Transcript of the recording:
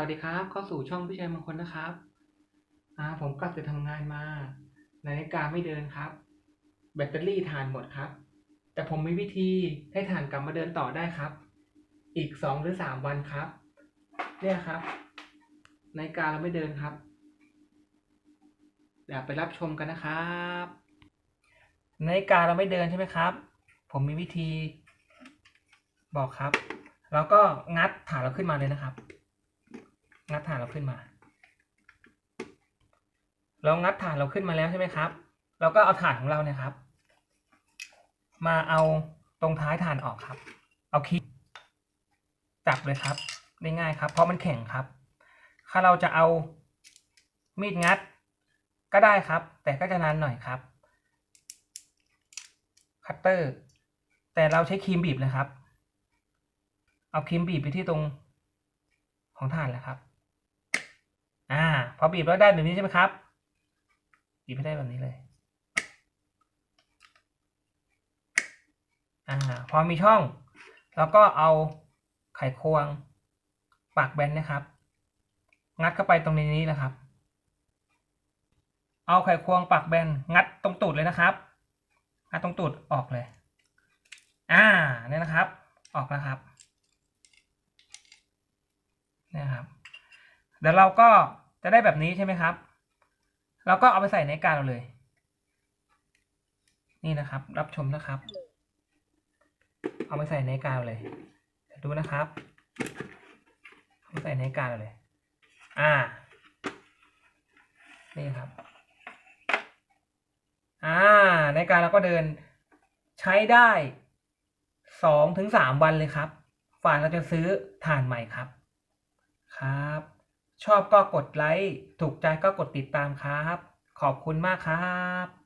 วัสดีครับ เข้าสู่ช่องพี่ชัยมงคลนะครับอ่าผมกลับจากทำงานมานาฬิกาไม่เดินครับ แบตเตอรี่ถ่านหมดครับ แต่ผมมีวิธีให้ถ่านกลับมาเดินต่อได้ครับ อีกสองหรือสามวันครับ เนี่ยครับนาฬิกาเราไม่เดินครับเดี๋ยวไปรับชมกันนะครับนาฬิกาเราไม่เดินใช่ไหมครับ ผมมีวิธี บอกครับ แล้วก็งัดฐานเราขึ้นมาเลยนะครับ งัดฐานเราขึ้นมา เรางัดฐานเราขึ้นมาแล้วใช่ไหมครับ เราก็เอาฐานของเราเนี่ยครับ มาเอาตรงท้ายฐานออกครับ เอาคลิปจับเลยครับได้ง่ายครับ เพราะมันแข็งครับ ถ้าเราจะเอามีดงัดก็ได้ครับ แต่ก็จะนานหน่อยครับ คัตเตอร์ แต่เราใช้ครีมบีบเลยครับ เอาครีมบีบไปที่ตรงของฐานแหละครับ อ่า พอบีบแล้วได้แบบนี้ใช่ไหมครับบีบให้ได้แบบนี้เลย อ่า พอมีช่องแล้วก็เอาไขควงปากแบนนะครับ งัดเข้าไปตรงนี้นะครับ เอาไขควงปากแบนงัดตรงตูดเลยนะครับงัดตรงตูดออกเลย อ่าเนี่ยนะครับ ออกแล้วครับเนี่ยครับเดี๋ยวเราก็ จะได้แบบนี้ใช่ไหมครับ เราก็เอาไปใส่ในกาเราเลย นี่นะครับ รับชมนะครับ เอาไปใส่ในกาเราเลย ดูนะครับเอาไปใส่ในกาเราเลย อ่า นี่ครับ อ่า ในการเราก็เดินใช้ได้สองถึงสามวันเลยครับฝ่ายเราจะซื้อถ่านใหม่ครับ ครับ ชอบก็กดไลค์ ถูกใจก็กดติดตามครับ ขอบคุณมากครับ